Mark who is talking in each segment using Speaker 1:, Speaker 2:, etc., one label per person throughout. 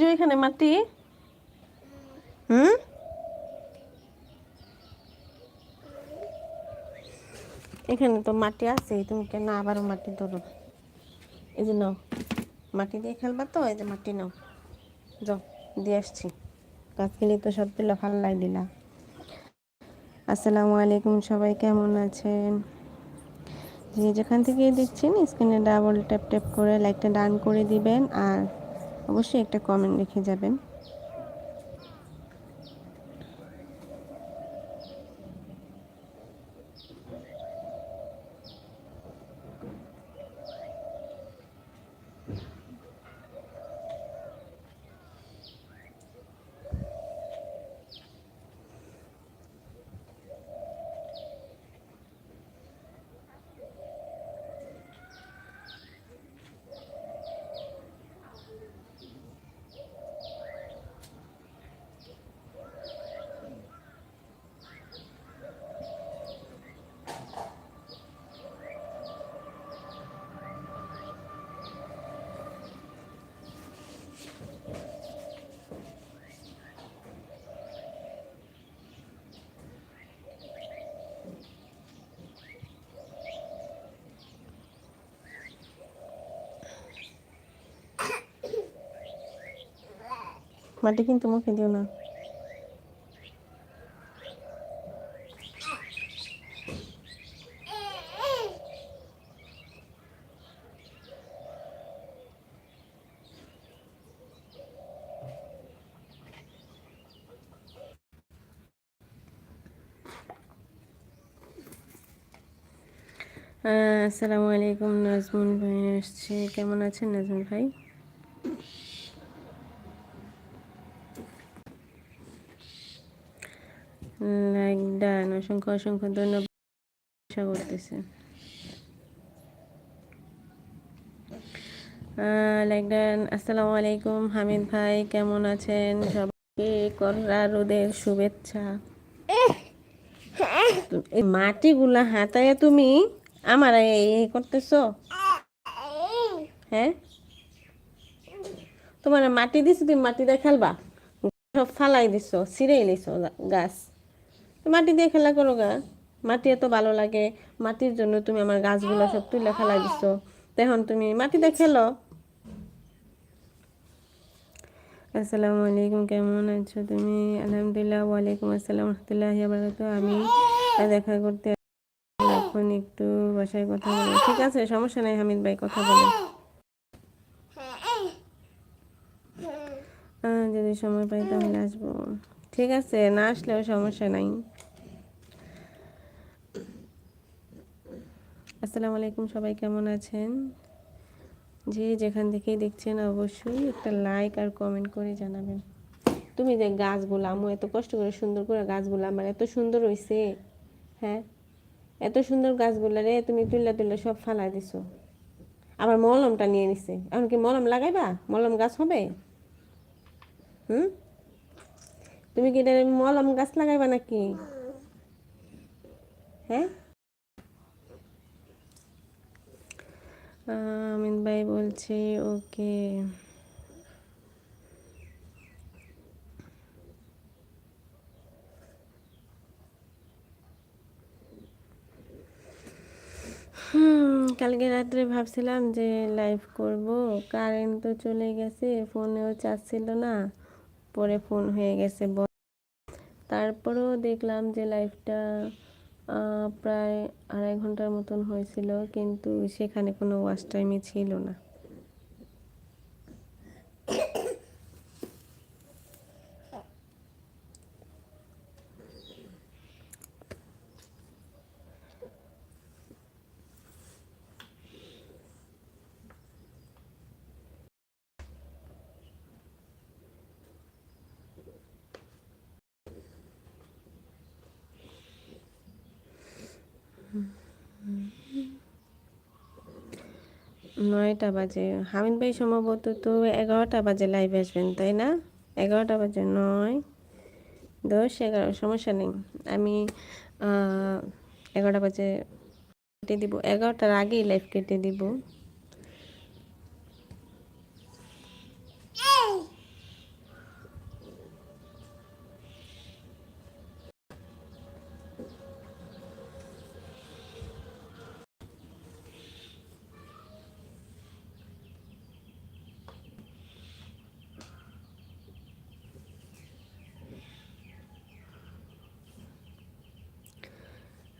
Speaker 1: যে এখানে মাটি। হুম? এখানে তো মাটি আছে তুমি কেন আবারও মাটি ধরো? এই যে নাও মাটি দিয়ে খেলবা তো এই যে মাটি নাও। যাও দিয়ে আসছি। গাছ খেলে তো সব তুলে ফাল্লাই দিলা। আসসালামু আলাইকুম সবাই কেমন আছেন? যে যেখান থেকে দেখছেন স্ক্রিনে ডাবল ট্যাপ ট্যাপ করে লাইকটা ডান করে দিবেন আর অবশ্যই একটা কমেন্ট রেখে যাবেন। মাটি কিন্তু মুখে দিও না। আসসালামু আলাইকুম নাজমুন ভাই আসছে। কেমন আছেন নাজমুন ভাই? লাইক ডান অসংখ্য অসংখ্য ধন্যবাদ আশা করতেছে। লাইক ডান আসসালামু আলাইকুম, হামিদ ভাই, কেমন আছেন? সবাইকে কররা রোদের শুভেচ্ছা। এই মাটিগুলা হাতায় তুমি আমার এই করতেছ? হ্যাঁ? তোমার মাটি দিছো, তুমি মাটি দিয়ে খেলবা সব ফালাই দিছো ছিঁড়েই লিছো গাছ। মাটি দিয়ে খেলা করো গা। মাটি এত ভালো লাগে মাটির জন্য তুমি আমার গাছগুলো সব তুলে ফেলাই দিছো। তখন তুমি মাটিতে খেলো। আসসালামু আলাইকুম কেমন আছো তুমি? আলহামদুলিল্লাহ ওয়ালাইকুম আসসালাম রহমতুল্লাহ বারাকাতুহু। আমি দেখা করতে এখন একটু বাসায় কথা বলি। ঠিক আছে সমস্যা নাই হামিদ ভাই কথা আহ, যদি সময় পাই তাহলে আসব। ঠিক আছে না আসলেও সমস্যা নাই। আসসালামু আলাইকুম, সবাই কেমন আছেন? যে যেখান থেকেই দেখছেন অবশ্যই একটা লাইক আর কমেন্ট করে জানাবেন। তুমি যে গাছগুলো আমু এত কষ্ট করে সুন্দর করে গাছগুলো আমার এত সুন্দর হইছে। হ্যাঁ? এত সুন্দর গাছগুলো রে, তুমি তুললে তুললে সব ফালাই দিছো। আবার মলমটা নিয়ে নিছে। এখন কি মলম লাগাইবা? মলম গাছ হবে? হুম? তুমি কি এটা মলম গাছ লাগাইবা নাকি? হ্যাঁ? আমিন ভাই বলছি, ওকে। কালকে রাত্রে ভাবছিলাম যে লাইভ করব। কারেন্ট তো চলে গেছে ফোনেও চার্জ ছিল না, পরে ফোন হয়ে গেছে। তারপরেও দেখলাম যে লাইভটা প্রায় আড়াই ঘণ্টার মতন হয়েছিল কিন্তু সেখানে কোনো ওয়াশ টাইমই ছিল না। নয়টা বাজে। হামিদ ভাই সম্ভবত তো এগারোটা বাজে লাইভে আসবেন, তাই না? এগারোটা বাজে নয়, দশ, এগারো, সমস্যা নেই। আমি এগারোটা বাজে কেটে দিব। এগারোটার আগেই লাইভ কেটে দিব।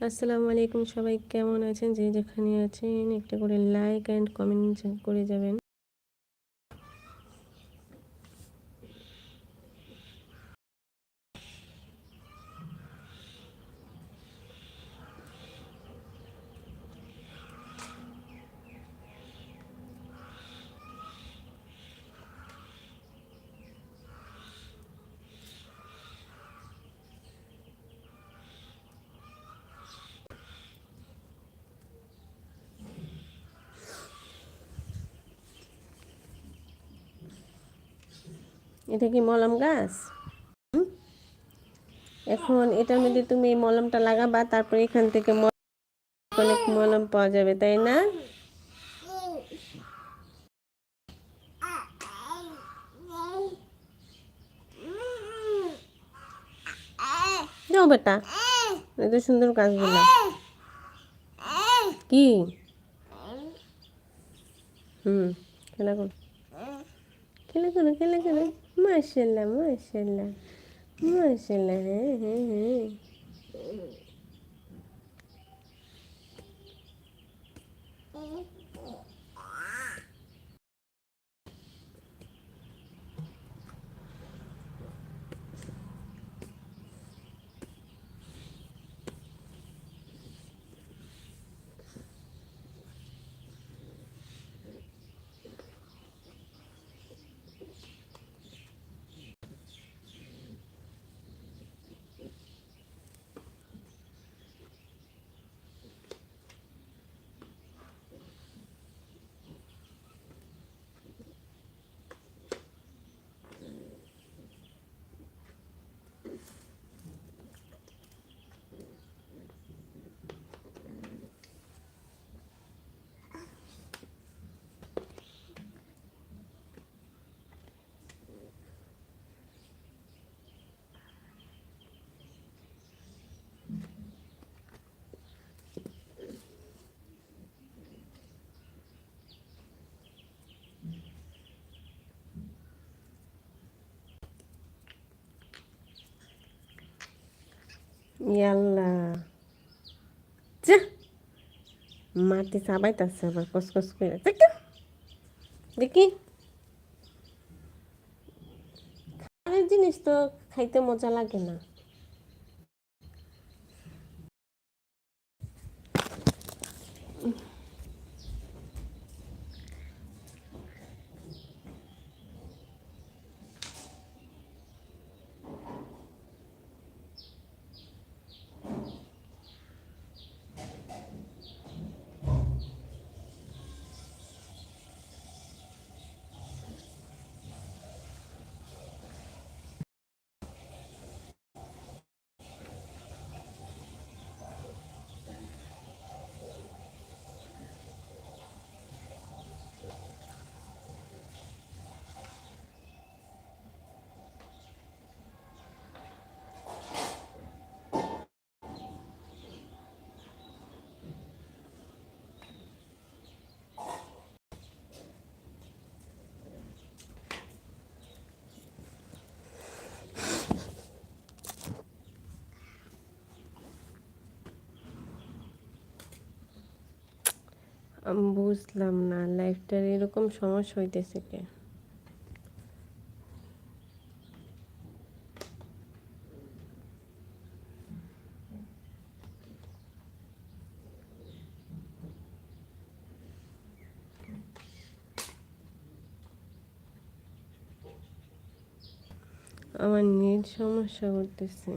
Speaker 1: আসসালামু আলাইকুম সবাই, কেমন আছেন? যে যেখানে আছেন, একটা করে লাইক অ্যান্ড কমেন্ট করে যাবেন। এটা কি মলম গাছ? এখন এটার মধ্যে তুমি এই মলমটা লাগাবা, তারপর এখান থেকে অনেক মলম পাওয়া যাবে, তাই না? যাও বেটা, এত সুন্দর গাছগুলো। কি? হুম খেলা করো। খেলা করো খেলা করো মার্শাল্লাহ মার্শাল্লাহ মার্শাল্লাহ হ্যাঁ হ্যাঁ হ্যাঁ। ইয়াল্লা যা মাটি চাবাইতেছে আবার কসকস করে দেখি জিনিস তো খাইতে মজা লাগে না বুঝলাম না লাইফটার এরকম সমস্যা হইতেছে কে? আমার নেট সমস্যা করতেছে।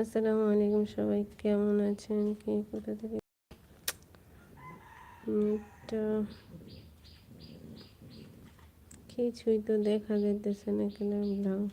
Speaker 1: আসসালামু আলাইকুম সবাই, কেমন আছেন? কি কোথা থেকে? কিছুই তো দেখা যাইতেছে না, কেন ব্লাউজ